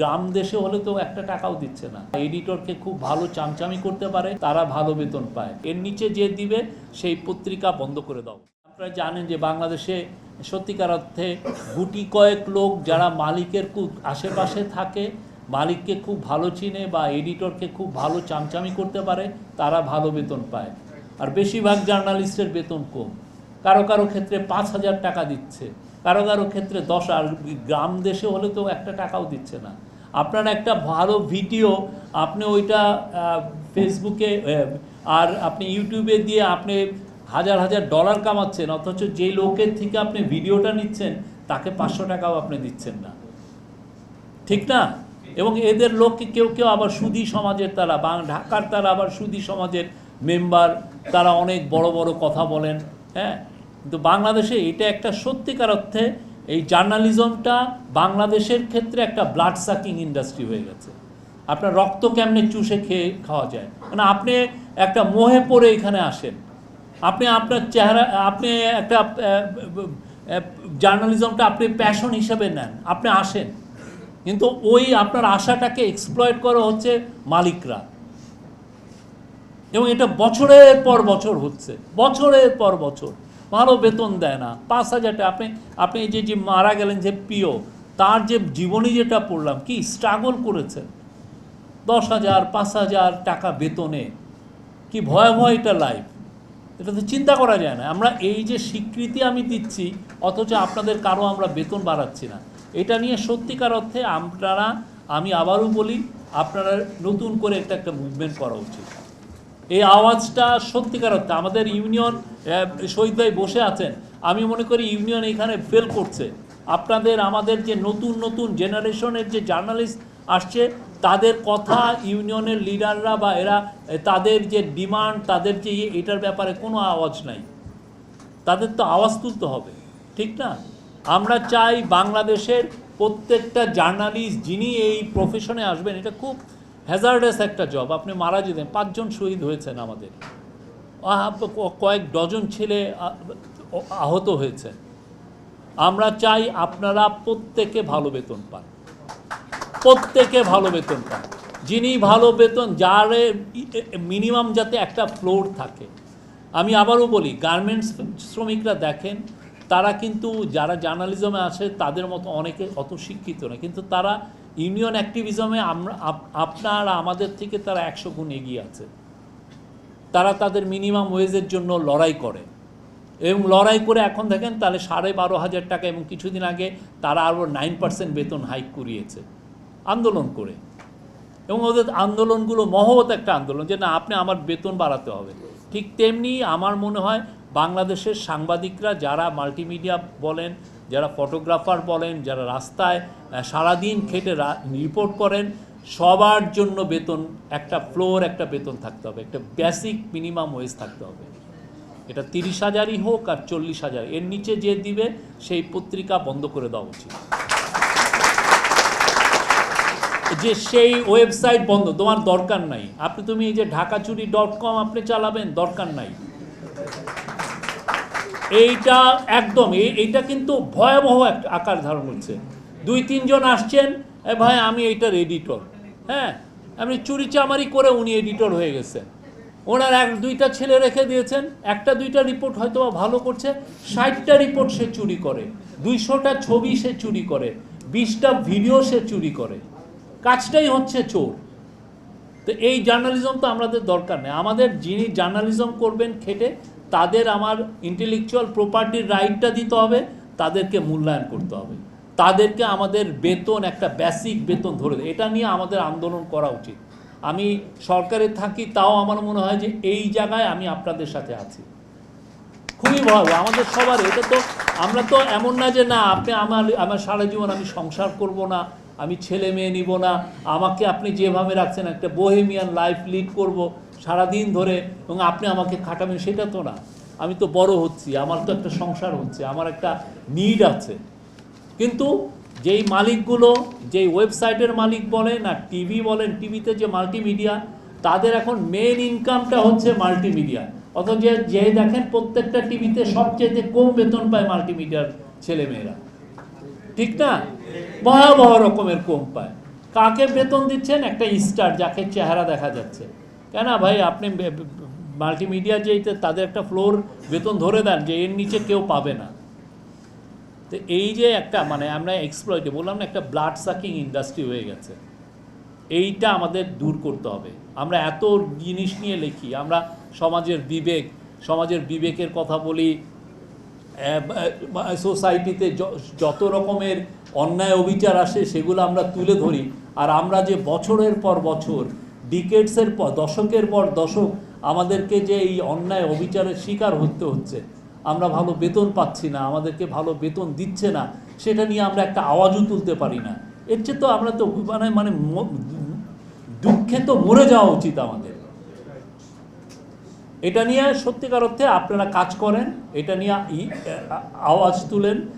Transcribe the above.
গ্রাম দেশে হলে তো একটা টাকাও দিচ্ছে না। এডিটরকে খুব ভালো চামচামি করতে পারে, তারা ভালো বেতন পায়। এর নিচে যে দিবে, সেই পত্রিকা বন্ধ করে দাও। আপনারা জানেন যে বাংলাদেশে সত্যিকার অর্থে গুটি কয়েক লোক যারা মালিকের খুব আশেপাশে থাকে, মালিককে খুব ভালো চিনে বা এডিটরকে খুব ভালো চামচামি করতে পারে, তারা ভালো বেতন পায়। আর বেশিরভাগ জার্নালিস্টের বেতন কম। কারও কারও ক্ষেত্রে পাঁচ হাজার টাকা দিচ্ছে, কারও কারও ক্ষেত্রে দশ, আর গ্রাম দেশে হলে তো একটা টাকাও দিচ্ছে না। আপনার একটা ভালো ভিডিও, আপনি ওইটা ফেসবুকে আর আপনি ইউটিউবে দিয়ে আপনি হাজার হাজার ডলার কামাচ্ছেন, অথচ যেই লোকের থেকে আপনি ভিডিওটা নিচ্ছেন, তাকে পাঁচশো টাকাও আপনি দিচ্ছেন না। ঠিক না? এবং এদের লোককে কেউ কেউ আবার সুদী সমাজের তারা, বাং ঢাকার তারা আবার সুদী সমাজের মেম্বার, তারা অনেক বড় বড় কথা বলেন হ্যাঁ? কিন্তু বাংলাদেশে এটা একটা সত্যিকার অর্থে এই জার্নালিজমটা বাংলাদেশের ক্ষেত্রে একটা ব্লাড সাকিং ইন্ডাস্ট্রি হয়ে গেছে। আপনার রক্ত কেমনে চুষে খেয়ে খাওয়া যায়? মানে আপনি একটা মোহে পড়ে এখানে আসেন। আপনি আপনার চেহারা, আপনি একটা জার্নালিজমটা আপনি প্যাশন হিসেবে নেন, আপনি আসেন। কিন্তু ওই আপনার আশাটাকে এক্সপ্লয়েট করা হচ্ছে মালিকরা। এবং এটা বছরের পর বছর হচ্ছে, বছরের পর বছর। ভালো বেতন দেয় না। পাঁচ হাজার টাকা। আপনি আপনি যে যে মারা গেলেন, যে প্রিয় তার যে জীবনী যেটা পড়লাম, কি স্ট্রাগল করেছেন? দশ হাজার, পাঁচ হাজার টাকা বেতনে। কি ভয়াবহ এটা লাইফ এটা তো চিন্তা করা যায় না। আমরা এই যে স্বীকৃতি আমি দিচ্ছি, অথচ আপনাদের কারও আমরা বেতন বাড়াচ্ছি না। এটা নিয়ে সত্যিকার অর্থে আপনারা, আমি আবারও বলি, আপনারা নতুন করে একটা একটা মুভমেন্ট করা উচিত। এই আওয়াজটা সত্যিকার অর্থে আমাদের ইউনিয়ন শহীদ ভাই বসে আছেন। আমি মনে করি ইউনিয়ন এখানে ফেল করছে। আপনাদের আমাদের যে নতুন নতুন জেনারেশনের যে জার্নালিস্ট আসছে তাদের কথা ইউনিয়নের লিডাররা বা এরা তাদের যে ডিমান্ড তাদের যে ইয়ে, এটার ব্যাপারে কোনো আওয়াজ নাই। তাদের তো আওয়াজ তুলতে হবে ঠিক না? আমরা চাই বাংলাদেশের প্রত্যেকটা জার্নালিস্ট যিনি এই প্রফেশনে আসবেন এটা খুব হ্যাজার্ডাস একটা জব আপনি মারা যেতেন, পাঁচজন শহীদ হয়েছেন আমাদের। কয়েক ডজন ছেলে আহত হয়েছে। আমরা চাই আপনারা প্রত্যেকে ভালো বেতন পান। প্রত্যেকে ভালো বেতন পান। যিনি ভালো বেতন, যার মিনিমাম যাতে একটা ফ্লোর থাকে। আমি আবারও বলি গার্মেন্টস শ্রমিকরা দেখেন, তারা কিন্তু যারা জার্নালিজমে আসে, তাদের মতো অনেকে অত শিক্ষিত না। কিন্তু তারা ইউনিয়ন অ্যাক্টিভিজমে আমরা আপনার আমাদের থেকে তারা একশো গুণ এগিয়ে আছে। তারা তাদের মিনিমাম ওয়েজের জন্য লড়াই করে। এবং লড়াই করে এখন দেখেন তাহলে সাড়ে বারো হাজার টাকা এবং কিছুদিন আগে তারা আরও নাইন পার্সেন্ট বেতন হাইক করিয়েছে আন্দোলন করে। এবং ওদের আন্দোলনগুলো মহৎ একটা আন্দোলন যে না, আপনি আমার বেতন বাড়াতে হবে। ঠিক তেমনি আমার মনে হয় বাংলাদেশের সাংবাদিকরা যারা মাল্টিমিডিয়া বলেন, যারা ফটোগ্রাফার বলেন, যারা রাস্তায় সারাদিন খেটে রিপোর্ট করেন, সবার জন্য বেতন, একটা ফ্লোর একটা বেতন থাকতে হবে, একটা বেসিক মিনিমাম ওয়েজ থাকতে হবে। এটা তিরিশ হাজারই হোক আর চল্লিশ হাজার, এর নিচে যে দিবে, সেই পত্রিকা বন্ধ করে দেওয়া উচিত। যে সেই ওয়েবসাইট বন্ধ, তোমার দরকার নাই। আপনি তুমি এই যে ঢাকাচুরি ডট কম আপনি চালাবেন, দরকার নাই। এইটা একদম এইটা কিন্তু ভয়াবহ একটা আকার ধারণ করছে দুই, তিনজন আসছেন ভাই, আমি এইটার এডিটর হ্যাঁ আপনি চুরি চামারি করে উনি এডিটর হয়ে গেছেন। ওনার এক, দুইটা ছেলে রেখে দিয়েছেন, একটা, দুইটা রিপোর্ট হয়তো ভালো করছে, ষাটটা রিপোর্ট সে চুরি করে, দুইশোটা ছবি সে চুরি করে, বিশটা ভিডিও সে চুরি করে। কাজটাই হচ্ছে চোর। তো এই জার্নালিজম তো আমাদের দরকার নেই। আমাদের যিনি জার্নালিজম করবেন খেটে তাদের আমার ইন্টেলেকচুয়াল প্রপার্টির রাইটটা দিতে হবে, তাদেরকে মূল্যায়ন করতে হবে। তাদেরকে আমাদের বেতন, একটা বেসিক বেতন ধরে। এটা নিয়ে আমাদের আন্দোলন করা উচিত। আমি সরকারে থাকি, তাও আমার মনে হয় যে এই জায়গায় আমি আপনাদের সাথে আছি। খুবই ভালো। আমাদের সবার, এটা তো আমরা তো এমন না যে না, আপনি আমার আমার সারা জীবন আমি সংসার করব না, আমি ছেলে মেয়ে নিব না, আমাকে আপনি যেভাবে রাখছেন, একটা বোহেমিয়ান লাইফ লিড করব। সারাদিন ধরে এবং আপনি আমাকে খাটাবেন, সেটা তো না। আমি তো বড় হচ্ছি, আমার তো একটা সংসার হচ্ছে, আমার একটা নিড আছে। কিন্তু যেই মালিকগুলো, যেই ওয়েবসাইটের মালিক বলেন আর টিভি বলেন টিভিতে যে মাল্টিমিডিয়া তাদের এখন মেন ইনকামটা হচ্ছে মাল্টিমিডিয়া অথচ যে দেখেন প্রত্যেকটা টিভিতে সবচেয়ে কম বেতন পায় মাল্টিমিডিয়ার ছেলেমেয়েরা। ঠিক না? ভয়াবহ রকমের কম পায়। কাকে বেতন দিচ্ছেন? একটা স্টার যাকে চেহারা দেখা যাচ্ছে। কেন ভাই? আপনি মাল্টিমিডিয়া যে তাদের একটা ফ্লোর বেতন ধরে দেন যে এর নিচে কেউ পাবে না। তো এই যে একটা মানে আমরা এক্সপ্লয়েটে বললাম না, একটা ব্লাড সাকিং ইন্ডাস্ট্রি হয়ে গেছে। এইটা আমাদের দূর করতে হবে। আমরা এত জিনিস নিয়ে লিখি, আমরা সমাজের বিবেক, সমাজের বিবেকের কথা বলি সোসাইটিতে যত রকমের অন্যায় অবিচার আসে সেগুলো আমরা তুলে ধরি। আর আমরা যে বছরের পর বছর ডিকেটসের পর, দশকের পর দশক আমাদেরকে যে এই অন্যায় অবিচারের শিকার হতে হচ্ছে, আমরা ভালো বেতন পাচ্ছি না, আমাদেরকে ভালো বেতন দিচ্ছে না, সেটা নিয়ে আমরা একটা আওয়াজও তুলতে পারি না। এর চেয়ে তো আমরা তো মানে মানে দুঃখে তো মরে যাওয়া উচিত আমাদের। এটা নিয়ে সত্যিকার অর্থে আপনারা কাজ করেন, এটা নিয়ে আওয়াজ তুলেন